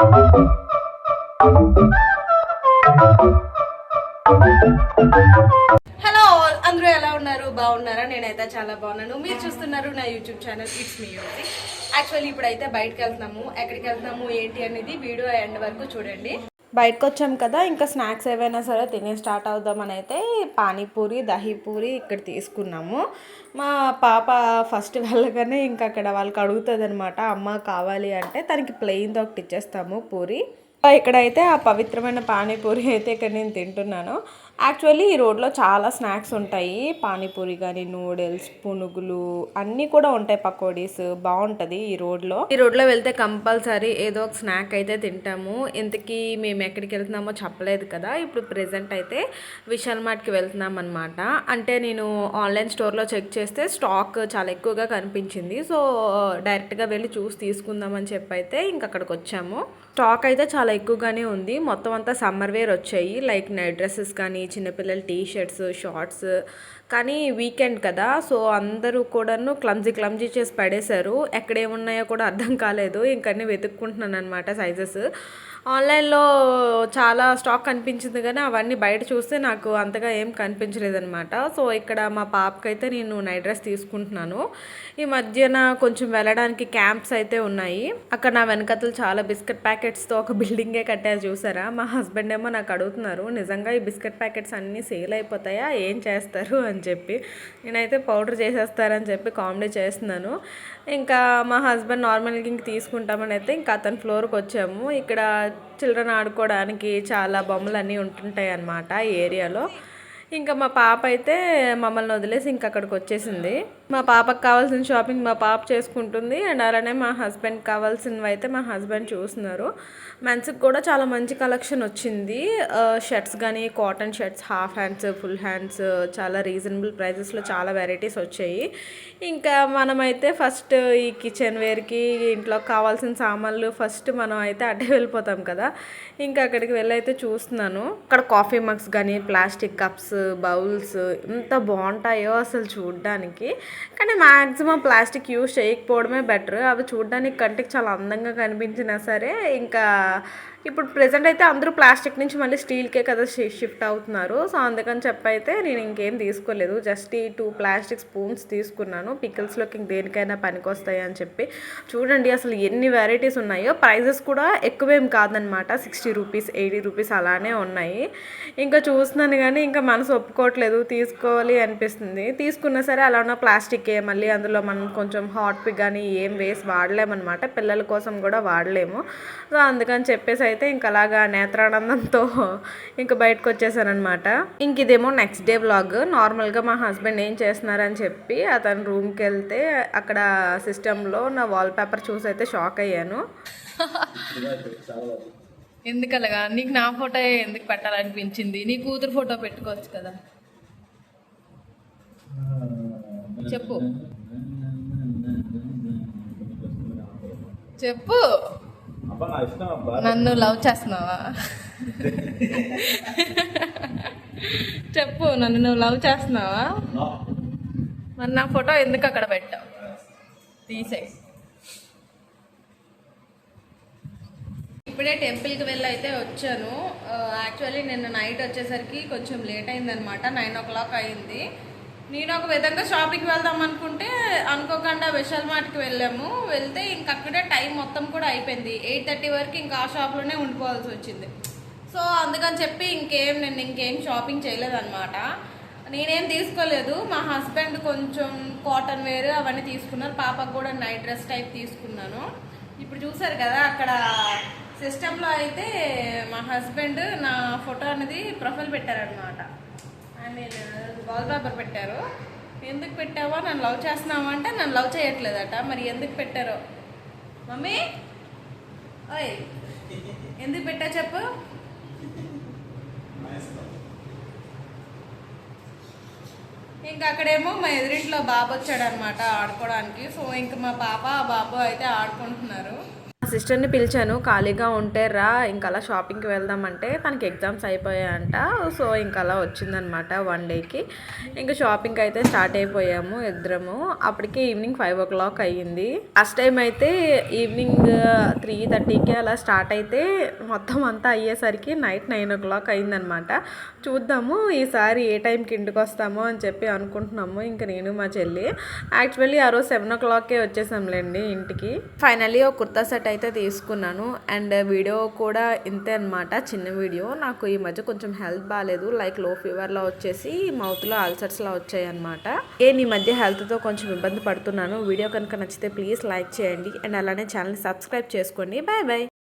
Hello అందరూ ఎలా ఉన్నారు? బాగున్నారా? నేనైతే చాలా బాగున్నాను. మీరు చూస్తున్నారు నా YouTube channel it's me music actually ఇప్పుడైతే బయటకు వెళ్తున్నాము. ఎక్కడికి వెళ్తున్నాము ఏంటి అనేది వీడియో ఎండ్ వరకు చూడండి. బయటకు వచ్చాం కదా ఇంకా స్నాక్స్ ఏవైనా సరే తినే స్టార్ట్ అవుదామని అయితే పానీపూరి దహీపూరి ఇక్కడ తీసుకున్నాము. మా పాప ఫస్ట్ వెళ్ళగానే ఇంకా అక్కడ వాళ్ళకి అడుగుతుంది అనమాట అమ్మ కావాలి అంటే తనకి ప్లెయిన్ ఒకటి ఇచ్చేస్తాము పూరి. ఇక్కడైతే ఆ పవిత్రమైన పానీపూరి అయితే ఇక్కడ నేను తింటున్నాను. యాక్చువల్లీ ఈ రోడ్లో చాలా స్నాక్స్ ఉంటాయి. పానీపూరి కానీ నూడిల్స్ పునుగులు అన్నీ కూడా ఉంటాయి పకోడీస్. బాగుంటుంది ఈ రోడ్లో. ఈ రోడ్లో వెళ్తే కంపల్సరీ ఏదో ఒక స్నాక్ అయితే తింటాము. ఇంతకీ మేము ఎక్కడికి వెళ్తున్నామో చెప్పలేదు కదా. ఇప్పుడు ప్రెసెంట్ అయితే విశాల్ మార్ట్కి వెళ్తున్నాం అనమాట అంటే నేను ఆన్లైన్ స్టోర్లో చెక్ చేస్తే స్టాక్ చాలా ఎక్కువగా కనిపించింది. సో డైరెక్ట్గా వెళ్ళి చూసి తీసుకుందామని చెప్పి అయితే ఇంక అక్కడికి వచ్చాము. స్టాక్ అయితే చాలా ఎక్కువగానే ఉంది. మొత్తం అంతా సమ్మర్ వేర్ వచ్చాయి. లైక్ నైట్ డ్రెస్సెస్ కానీ చిన్నపిల్లల టీ షర్ట్స్ షార్ట్స్ కానీ వీకెండ్ కదా సో అందరూ కూడాను క్లమ్జీ క్లమ్జీ చేసి పడేశారు. ఎక్కడ ఏమున్నాయో కూడా అర్థం కాలేదు. ఇంకన్నీ వెతుక్కుంటున్నాను అనమాట సైజెస్ ఆన్లైన్లో చాలా స్టాక్ కనిపించింది కానీ అవన్నీ బయట చూస్తే నాకు అంతగా ఏం కనిపించలేదనమాట సో ఇక్కడ మా పాపకైతే నేను నైట్ డ్రెస్ తీసుకుంటున్నాను. ఈ మధ్యన కొంచెం వెళ్ళడానికి క్యాంప్స్ అయితే ఉన్నాయి. అక్కడ నా వెనకతలు చాలా బిస్కెట్ ప్యాకెట్స్తో ఒక బిల్డింగే కట్టారు చూసారా? మా హస్బెండ్ ఏమో నాకు అడుగుతున్నారు నిజంగా ఈ బిస్కెట్ ప్యాకెట్స్ అన్నీ సేల్ అయిపోతాయా? ఏం చేస్తారు? అని చెప్పి. నేనైతే పౌడర్ చేసేస్తారని చెప్పి కామెడీ చేస్తున్నాను. ఇంకా మా హస్బెండ్ నార్మల్గా ఇంక తీసుకుంటామని అయితే ఇంకా అతని ఫ్లోర్కి వచ్చాము. ఇక్కడ చిల్డ్రన్ ఆడుకోవడానికి చాలా బొమ్మలు అన్నీ ఉంటుంటాయి అన్నమాట ఏరియాలో. ఇంకా మా పాప అయితే మమ్మల్ని వదిలేసి ఇంక అక్కడికి వచ్చేసింది. మా పాపకు కావాల్సిన షాపింగ్ మా పాప చేసుకుంటుంది. అండ్ అలానే మా హస్బెండ్ కావాల్సినవి అయితే మా హస్బెండ్ చూస్తున్నారు. మెన్స్కి కూడా చాలా మంచి కలెక్షన్ వచ్చింది. షర్ట్స్ కానీ cotton shirts half hands full hands చాలా రీజనబుల్ ప్రైజెస్లో చాలా వెరైటీస్ వచ్చాయి. ఇంకా మనమైతే ఫస్ట్ ఈ కిచెన్ వేర్కి ఇంట్లో కావాల్సిన సామాన్లు ఫస్ట్ మనం అయితే అడ్డే వెళ్ళిపోతాం కదా. ఇంకా అక్కడికి వెళ్ళి అయితే చూస్తున్నాను. అక్కడ కాఫీ మగ్స్ కానీ ప్లాస్టిక్ కప్స్ బౌల్స్ ఎంత బాగుంటాయో అసలు చూడడానికి. కానీ మ్యాక్సిమం ప్లాస్టిక్ యూజ్ చేయకపోవడమే బెటర్. అవి చూడడానికి కంటికి చాలా అందంగా కనిపించినా సరే ఇంకా ఇప్పుడు ప్రెసెంట్ అయితే అందరూ ప్లాస్టిక్ నుంచి మళ్ళీ స్టీల్కే కదా షిఫ్ట్ అవుతున్నారు. సో అందుకని చెప్పి అయితే నేను ఇంకేం తీసుకోలేదు. జస్ట్ ఈ టూ ప్లాస్టిక్ స్పూన్స్ తీసుకున్నాను. పికిల్స్లోకి ఇంక దేనికైనా పనికొస్తాయి అని చెప్పి. చూడండి అసలు ఎన్ని వెరైటీస్ ఉన్నాయో. ప్రైజెస్ కూడా ఎక్కువేం కాదనమాట. సిక్స్టీ రూపీస్ ఎయిటీ రూపీస్ అలానే ఉన్నాయి. ఇంకా చూస్తున్నాను కానీ ఇంకా మనసు ఒప్పుకోవట్లేదు. తీసుకోవాలి అనిపిస్తుంది. తీసుకున్నా సరే అలా ఉన్న ప్లాస్టికే మళ్ళీ అందులో మనం కొంచెం హాట్ పిక్ కానీ ఏం వేసి వాడలేమన్నమాట. పిల్లల కోసం కూడా వాడలేము. సో అందుకని చెప్పేసి అయితే ఇంక అలాగా నేత్రానందంతో ఇంక బయటకు వచ్చేసానమాట ఇంక ఇదేమో నెక్స్ట్ డే వ్లాగ్ నార్మల్గా మా హస్బెండ్ ఏం చేస్తున్నారని చెప్పి అతను రూమ్కి వెళ్తే అక్కడ సిస్టంలో నా వాల్ పేపర్ చూసి అయితే షాక్ అయ్యాను. ఎందుకలాగా? నీకు నా ఫోటో ఎందుకు పెట్టాలనిపించింది? నీ కూతురు ఫోటో పెట్టుకోవచ్చు కదా. చెప్పు. చెప్పు. నన్ను లవ్ చేస్తున్నావా? చెప్పు నన్ను నువ్వు లవ్ చేస్తున్నావా? మరి నా ఫోటో ఎందుకు అక్కడ పెట్టావు? తీసే ఇప్పుడే టెంపుల్కి వెళ్ళి అయితే వచ్చాను. యాక్చువల్లీ నిన్న నైట్ వచ్చేసరికి కొంచెం లేట్ అయిందనమాట నైన్ ఓ క్లాక్ అయింది. నేను ఒక విధంగా షాపింగ్కి వెళ్దాం అనుకుంటే అనుకోకుండా విశాల్ మార్ట్కి వెళ్ళాము. వెళ్తే ఇంక అక్కడే టైం మొత్తం కూడా అయిపోయింది. ఎయిట్ థర్టీ వరకు ఇంకా ఆ షాప్లోనే ఉండిపోవాల్సి వచ్చింది. సో అందుకని చెప్పి ఇంకేం నేను ఇంకేం షాపింగ్ చేయలేదన్నమాట. నేనేం తీసుకోలేదు. మా హస్బెండ్ కొంచెం కాటన్ వేర్ అవన్నీ తీసుకున్నారు. పాపకు కూడా నైట్ డ్రెస్ టైప్ తీసుకున్నాను. ఇప్పుడు చూసారు కదా అక్కడ సిస్టంలో అయితే మా హస్బెండ్ నా ఫోటో అనేది ప్రొఫైల్ పెట్టారనమాట అని మీన్ వాల్ పేపర్ పెట్టారు. ఎందుకు పెట్టావా నన్ను లవ్ చేస్తున్నావా అంటే నన్ను లవ్ చేయట్లేదట. మరి ఎందుకు పెట్టారో? మమ్మీ? ఓయ్ ఎందుకు పెట్టా చెప్పు? ఇంకా అక్కడేమో మా ఎదురింట్లో బాబు వచ్చాడనమాట ఆడుకోవడానికి సో ఇంకా మా పాప ఆ బాబు అయితే ఆడుకుంటున్నారు. సిస్టర్ని పిలిచాను ఖాళీగా ఉంటే రా ఇంకలా అలా షాపింగ్కి వెళ్దామంటే తనకి ఎగ్జామ్స్ అయిపోయాయంట. సో ఇంకలా అలా వచ్చిందనమాట వన్ డేకి ఇంకా షాపింగ్ అయితే స్టార్ట్ అయిపోయాము ఇద్దరము. అప్పటికి ఈవినింగ్ ఫైవ్ ఓ క్లాక్ అయ్యింది. ఫస్ట్ టైం అయితే ఈవినింగ్ త్రీ థర్టీకి అలా స్టార్ట్ అయితే మొత్తం అంతా అయ్యేసరికి నైట్ నైన్ ఓ క్లాక్ అయిందనమాట చూద్దాము ఈసారి ఏ టైంకి ఇంటికి వస్తామో అని చెప్పి అనుకుంటున్నాము ఇంకా నేను మా చెల్లి. యాక్చువల్లీ ఆ రోజు సెవెన్ ఓ క్లాక్కే వచ్చేసాంలేండి ఇంటికి. ఫైనల్లీ ఒక కుర్తా సెట్ అయితే తీసుకున్నాను. అండ్ వీడియో కూడా ఇంతే అనమాట చిన్న వీడియో. నాకు ఈ మధ్య కొంచెం హెల్త్ బాగాలేదు లైక్లో ఫీవర్లో వచ్చేసి మౌత్లో అల్సర్స్లా వచ్చాయి అనమాట నేను ఈ మధ్య హెల్త్తో కొంచెం ఇబ్బంది పడుతున్నాను. వీడియో కనుక నచ్చితే ప్లీజ్ లైక్ చేయండి. అండ్ అలానే ఛానల్ని సబ్స్క్రైబ్ చేసుకోండి. Bye bye